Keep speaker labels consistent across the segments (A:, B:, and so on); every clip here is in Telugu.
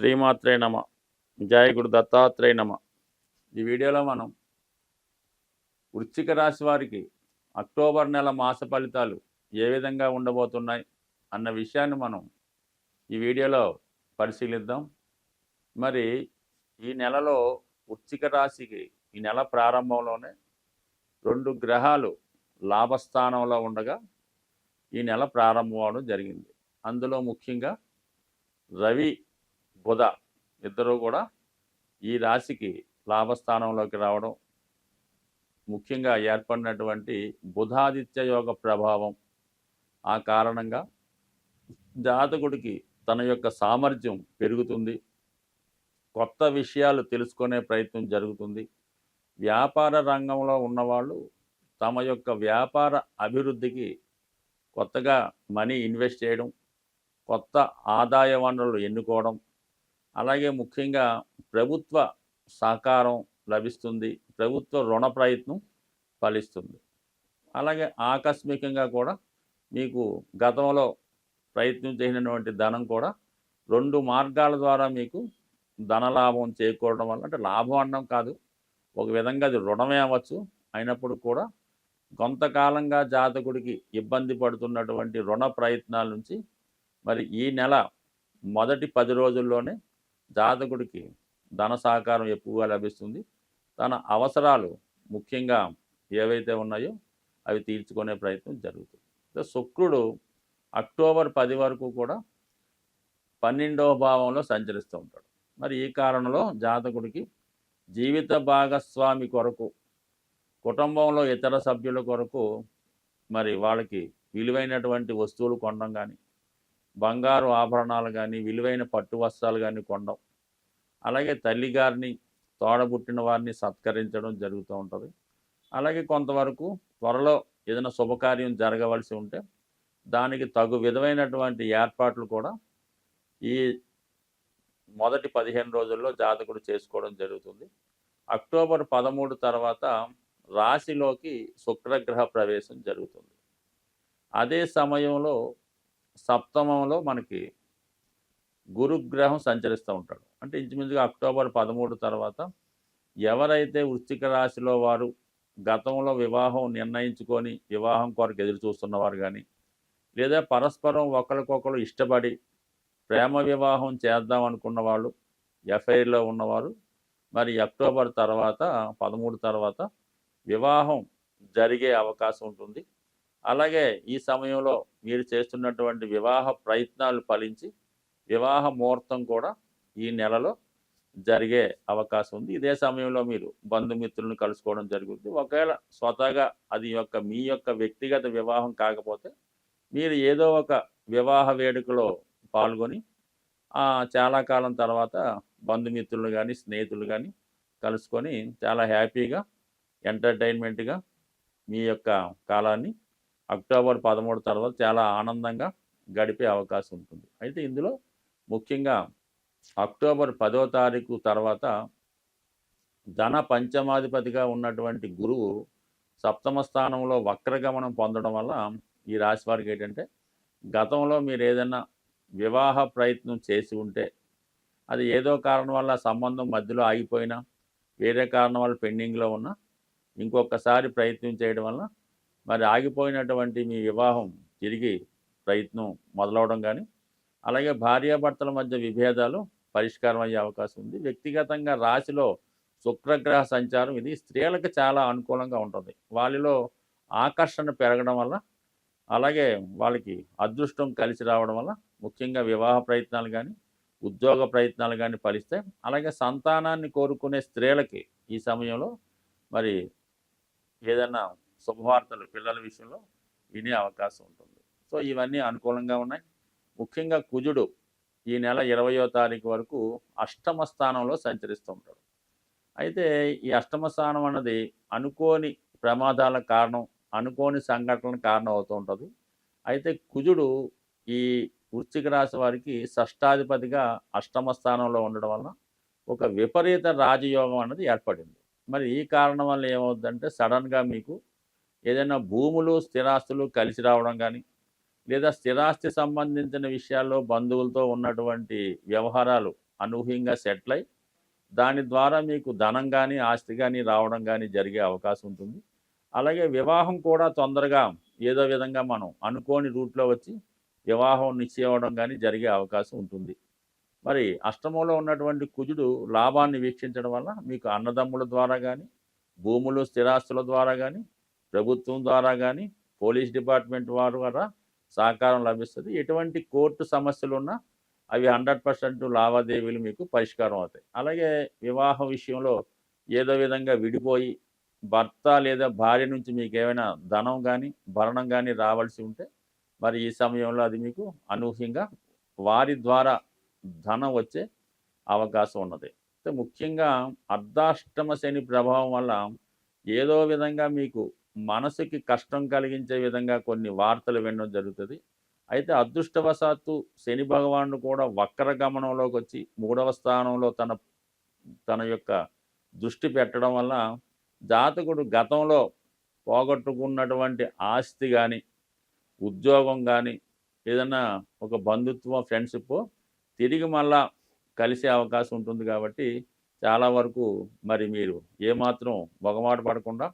A: శ్రీమాత్రే నమ. జయ గురు దత్తాత్రేయ నమ. ఈ వీడియోలో మనం వృశ్చిక రాశి వారికి అక్టోబర్ నెల మాస ఫలితాలు ఏ విధంగా ఉండబోతున్నాయి అన్న విషయాన్ని మనం ఈ వీడియోలో పరిశీలిద్దాం. మరి ఈ నెలలో వృశ్చిక రాశికి ఈ నెల ప్రారంభంలోనే రెండు గ్రహాలు లాభస్థానంలో ఉండగా ఈ నెల ప్రారంభం అవడం జరిగింది. అందులో ముఖ్యంగా రవి బుధ. ఇద్దరూ కూడా ఈ రాశికి లాభస్థానంలోకి రావడం ముఖ్యంగా ఏర్పడినటువంటి బుధాదిత్య యోగ ప్రభావం ఆ కారణంగా జాతకుడికి తన యొక్క సామర్థ్యం పెరుగుతుంది. కొత్త విషయాలు తెలుసుకునే ప్రయత్నం జరుగుతుంది. వ్యాపార రంగంలో ఉన్నవాళ్ళు తమ యొక్క వ్యాపార అభివృద్ధికి కొత్తగా మనీ ఇన్వెస్ట్ చేయడం కొత్త ఆదాయ వనరులు ఎన్నుకోవడం అలాగే ముఖ్యంగా ప్రభుత్వ సహకారం లభిస్తుంది. ప్రభుత్వ రుణ ప్రయత్నం ఫలిస్తుంది. అలాగే ఆకస్మికంగా కూడా మీకు గతంలో ప్రయత్నం చేసినటువంటి ధనం కూడా రెండు మార్గాల ద్వారా మీకు ధనలాభం చేకూరడం వల్ల అంటే లాభం అనడం కాదు ఒక విధంగా అది రుణమే అవ్వచ్చు. అయినప్పుడు కూడా కొంతకాలంగా జాతకుడికి ఇబ్బంది పడుతున్నటువంటి రుణ ప్రయత్నాల నుంచి మరి ఈ నెల మొదటి పది రోజుల్లోనే జాతకుడికి ధన సహకారం ఎక్కువగా లభిస్తుంది. తన అవసరాలు ముఖ్యంగా ఏవైతే ఉన్నాయో అవి తీర్చుకునే ప్రయత్నం జరుగుతుంది. శుక్రుడు అక్టోబర్ పది వరకు కూడా పన్నెండవ భావంలో సంచరిస్తూ ఉంటాడు. మరి ఈ కారణంలో జాతకుడికి జీవిత భాగస్వామి కొరకు కుటుంబంలో ఇతర సభ్యుల కొరకు మరి వాళ్ళకి విలువైనటువంటి వస్తువులు కొనడం కానీ బంగారు ఆభరణాలు కానీ విలువైన పట్టు వస్త్రాలు కానీ కొనడం. అలాగే తల్లిగారిని తోడబుట్టిన వారిని సత్కరించడం జరుగుతూ ఉంటుంది. అలాగే కొంతవరకు త్వరలో ఏదైనా శుభకార్యం జరగవలసి ఉంటే దానికి తగు విధమైనటువంటి ఏర్పాట్లు కూడా ఈ మొదటి పదిహేను రోజుల్లో జాతకుడు చేసుకోవడం జరుగుతుంది. అక్టోబర్ పదమూడు తర్వాత రాశిలోకి శుక్రగ్రహ ప్రవేశం జరుగుతుంది. అదే సమయంలో సప్తమంలో మనకి గురుగ్రహం సంచరిస్తూ ఉంటాడు. అంటే ఇంచుమించుగా అక్టోబర్ పదమూడు తర్వాత ఎవరైతే వృశ్చిక రాశిలో వారు గతంలో వివాహం నిర్ణయించుకొని వివాహం కొరకు ఎదురు చూస్తున్నవారు కానీ లేదా పరస్పరం ఒకరికొకరు ఇష్టపడి ప్రేమ వివాహం చేద్దాం అనుకున్న వాళ్ళు ఎఫ్ఐఆర్లో ఉన్నవారు మరి అక్టోబర్ తర్వాత పదమూడు తర్వాత వివాహం జరిగే అవకాశం ఉంటుంది. అలాగే ఈ సమయంలో మీరు చేస్తున్నటువంటి వివాహ ప్రయత్నాలు ఫలించి వివాహ ముహూర్తం కూడా ఈ నెలలో జరిగే అవకాశం ఉంది. ఇదే సమయంలో మీరు బంధుమిత్రులను కలుసుకోవడం జరుగుతుంది. ఒకవేళ స్వతహాగా అది యొక్క మీ యొక్క వ్యక్తిగత వివాహం కాకపోతే మీరు ఏదో ఒక వివాహ వేడుకలో పాల్గొని చాలా కాలం తర్వాత బంధుమిత్రులు కానీ స్నేహితులు కానీ కలుసుకొని చాలా హ్యాపీగా ఎంటర్టైన్మెంట్గా మీ యొక్క కాలాన్ని అక్టోబర్ పదమూడు తర్వాత చాలా ఆనందంగా గడిపే అవకాశం ఉంటుంది. అయితే ఇందులో ముఖ్యంగా అక్టోబర్ పదో తారీఖు తర్వాత ధన పంచమాధిపతిగా ఉన్నటువంటి గురువు సప్తమ స్థానంలో వక్రగమనం పొందడం వల్ల ఈ రాశి వారికి ఏంటంటే గతంలో మీరు ఏదైనా వివాహ ప్రయత్నం చేసి ఉంటే అది ఏదో కారణం వల్ల సంబంధం మధ్యలో ఆగిపోయినా వేరే కారణం వల్ల పెండింగ్లో ఉన్నా ఇంకొకసారి ప్రయత్నం చేయడం వల్ల మరి ఆగిపోయినటువంటి మీ వివాహం తిరిగి ప్రయత్నం మొదలవడం కానీ అలాగే భార్యాభర్తల మధ్య విభేదాలు పరిష్కారం అయ్యే అవకాశం ఉంది. వ్యక్తిగతంగా రాశిలో శుక్రగ్రహ సంచారం ఇది స్త్రీలకు చాలా అనుకూలంగా ఉంటుంది. వాళ్ళలో ఆకర్షణ పెరగడం వల్ల అలాగే వాళ్ళకి అదృష్టం కలిసి రావడం వల్ల ముఖ్యంగా వివాహ ప్రయత్నాలు కానీ ఉద్యోగ ప్రయత్నాలు కానీ ఫలిస్తాయి అలాగే సంతానాన్ని కోరుకునే స్త్రీలకి ఈ సమయంలో మరి ఏదైనా శుభవార్తలు పిల్లల విషయంలో వినే అవకాశం ఉంటుంది. సో ఇవన్నీ అనుకూలంగా ఉన్నాయి. ముఖ్యంగా కుజుడు ఈ నెల ఇరవయో తారీఖు వరకు అష్టమ స్థానంలో సంచరిస్తూ ఉంటాడు. అయితే ఈ అష్టమ స్థానం అన్నది అనుకోని ప్రమాదాల కారణం అనుకోని సంఘటనలకు కారణం అవుతూ ఉంటుంది. అయితే కుజుడు ఈ వృశ్చిక రాశి వారికి షష్టాధిపతిగా అష్టమ స్థానంలో ఉండడం వలన ఒక విపరీత రాజయోగం అన్నది ఏర్పడింది. మరి ఈ కారణం వల్ల ఏమవుతుందంటే సడన్గా మీకు ఏదైనా భూములు స్థిరాస్తులు కలిసి రావడం కానీ లేదా స్థిరాస్తి సంబంధించిన విషయాల్లో బంధువులతో ఉన్నటువంటి వ్యవహారాలు అనూహ్యంగా సెటిల్ అయి దాని ద్వారా మీకు ధనం కానీ ఆస్తి కానీ రావడం కానీ జరిగే అవకాశం ఉంటుంది. అలాగే వివాహం కూడా తొందరగా ఏదో విధంగా మనం అనుకోని రూట్లో వచ్చి వివాహం నిశ్చయవడం కానీ జరిగే అవకాశం ఉంటుంది. మరి అష్టమంలో ఉన్నటువంటి కుజుడు లాభాన్ని వీక్షించడం వల్ల మీకు అన్నదమ్ముల ద్వారా కానీ భూములు స్థిరాస్తుల ద్వారా కానీ ప్రభుత్వం ద్వారా కానీ పోలీస్ డిపార్ట్మెంట్ వారు ద్వారా సహకారం లభిస్తుంది. ఎటువంటి కోర్టు సమస్యలు ఉన్నా అవి హండ్రెడ్ పర్సెంట్ లావాదేవీలు మీకు పరిష్కారం అవుతాయి. అలాగే వివాహ విషయంలో ఏదో విధంగా విడిపోయి భర్త లేదా భార్య నుంచి మీకు ఏమైనా ధనం కానీ భరణం కానీ రావాల్సి ఉంటే మరి ఈ సమయంలో అది మీకు అనూహ్యంగా వారి ద్వారా ధనం వచ్చే అవకాశం ఉన్నది. ముఖ్యంగా అర్ధాష్టమ శని ప్రభావం వల్ల ఏదో విధంగా మీకు మనసుకి కష్టం కలిగించే విధంగా కొన్ని వార్తలు వినడం జరుగుతుంది. అయితే అదృష్టవశాత్తు శని భగవానుడు కూడా వక్ర గమనంలోకి వచ్చి మూడవ స్థానంలో తన తన యొక్క దృష్టి పెట్టడం వల్ల జాతకుడు గతంలో పోగొట్టుకున్నటువంటి ఆస్తి కానీ ఉద్యోగం కానీ ఏదైనా ఒక బంధుత్వం ఫ్రెండ్షిప్ తిరిగి మళ్ళా కలిసే అవకాశం ఉంటుంది కాబట్టి చాలా వరకు మరి మీరు ఏమాత్రం మొగమాట పడకుండా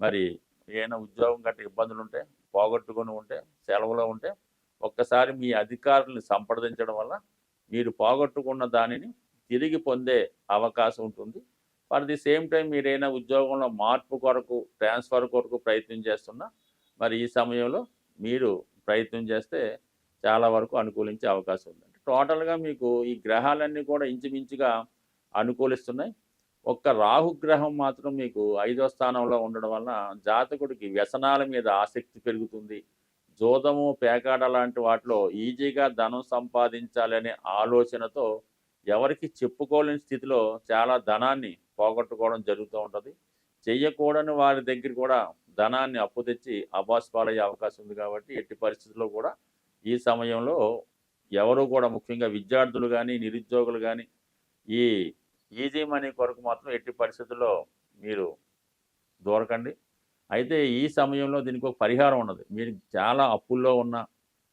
A: మరి ఏమైనా ఉద్యోగం గట్ట ఇబ్బందులు ఉంటే పోగొట్టుకొని ఉంటే సెలవులో ఉంటే ఒక్కసారి మీ అధికారుల్ని సంప్రదించడం వల్ల మీరు పోగొట్టుకున్న దానిని తిరిగి పొందే అవకాశం ఉంటుంది. ఫర్ ది సేమ్ టైం మీరైనా ఉద్యోగంలో మార్పు కొరకు ట్రాన్స్ఫర్ కొరకు ప్రయత్నం చేస్తున్నా మరి ఈ సమయంలో మీరు ప్రయత్నం చేస్తే చాలా వరకు అనుకూలించే అవకాశం ఉంది. అంటే టోటల్గా మీకు ఈ గ్రహాలన్నీ కూడా ఇంచుమించుగా అనుకూలిస్తున్నాయి. ఒక్క రాహుగ్రహం మాత్రం మీకు ఐదో స్థానంలో ఉండడం వలన జాతకుడికి వ్యసనాల మీద ఆసక్తి పెరుగుతుంది. జోదము పేకాట లాంటి వాటిలో ఈజీగా ధనం సంపాదించాలనే ఆలోచనతో ఎవరికి చెప్పుకోలేని స్థితిలో చాలా ధనాన్ని పోగొట్టుకోవడం జరుగుతూ ఉంటుంది. చెయ్యకూడని వారి దగ్గర కూడా ధనాన్ని అప్పు తెచ్చి అబాస్పాలయ్యే అవకాశం ఉంది కాబట్టి ఎట్టి పరిస్థితుల్లో కూడా ఈ సమయంలో ఎవరు కూడా ముఖ్యంగా విద్యార్థులు కానీ నిరుద్యోగులు కానీ ఈ ఈజీ మనీ కొరకు మాత్రం ఎట్టి పరిస్థితుల్లో మీరు దూరకండి. అయితే ఈ సమయంలో దీనికి ఒక పరిహారం ఉన్నది. మీరు చాలా అప్పుల్లో ఉన్న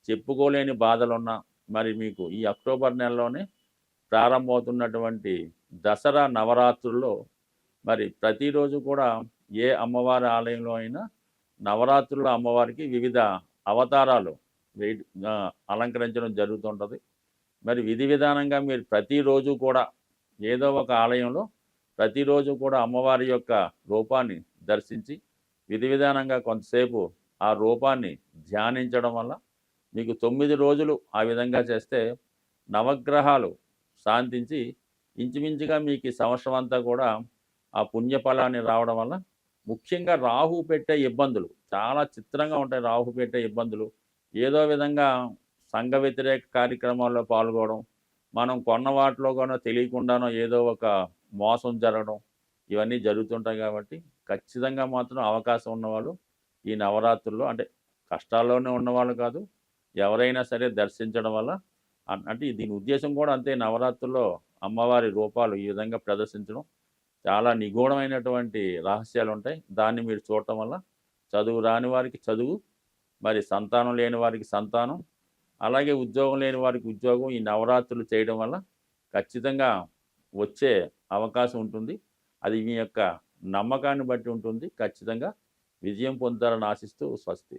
A: చెప్పుకోలేని బాధలు ఉన్నా మరి మీకు ఈ అక్టోబర్ నెలలోనే ప్రారంభమవుతున్నటువంటి దసరా నవరాత్రుల్లో మరి ప్రతిరోజు కూడా ఏ అమ్మవారి ఆలయంలో అయినా నవరాత్రుల అమ్మవారికి వివిధ అవతారాలు అలంకరించడం జరుగుతుంటుంది. మరి విధి విధానంగా మీరు ప్రతిరోజు కూడా ఏదో ఒక ఆలయంలో ప్రతిరోజు కూడా అమ్మవారి యొక్క రూపాన్ని దర్శించి విధి విధానంగా కొంతసేపు ఆ రూపాన్ని ధ్యానించడం వల్ల మీకు తొమ్మిది రోజులు ఆ విధంగా చేస్తే నవగ్రహాలు శాంతించి ఇంచుమించుగా మీకు ఈ సంవత్సరం అంతా కూడా ఆ పుణ్యఫలాన్ని రావడం వల్ల ముఖ్యంగా రాహు పెట్టే ఇబ్బందులు చాలా చిత్రంగా ఉంటాయి రాహు పెట్టే ఇబ్బందులు. ఏదో విధంగా సంఘ వ్యతిరేక కార్యక్రమాల్లో పాల్గొనడం మనం కొన్న వాటిలో కూడా తెలియకుండానో ఏదో ఒక మోసం జరగడం ఇవన్నీ జరుగుతుంటాయి కాబట్టి ఖచ్చితంగా మాత్రం అవకాశం ఉన్నవాళ్ళు ఈ నవరాత్రుల్లో అంటే కష్టాల్లోనే ఉన్నవాళ్ళు కాదు ఎవరైనా సరే దర్శించడం వల్ల అంటే దీని ఉద్దేశం కూడా అంతే. నవరాత్రుల్లో అమ్మవారి రూపాలు ఈ విధంగా ప్రదర్శించడం చాలా నిగూఢమైనటువంటి రహస్యాలు ఉంటాయి దాన్ని మీరు చూడటం వల్ల చదువు రాని వారికి చదువు మరి సంతానం లేని వారికి సంతానం అలాగే ఉద్యోగం లేని వారికి ఉద్యోగం ఈ నవరాత్రులు చేయడం వల్ల ఖచ్చితంగా వచ్చే అవకాశం ఉంటుంది. అది మీ యొక్క నమ్మకాన్ని బట్టి ఉంటుంది. ఖచ్చితంగా విజయం పొందుతారని ఆశిస్తూ స్వస్తి.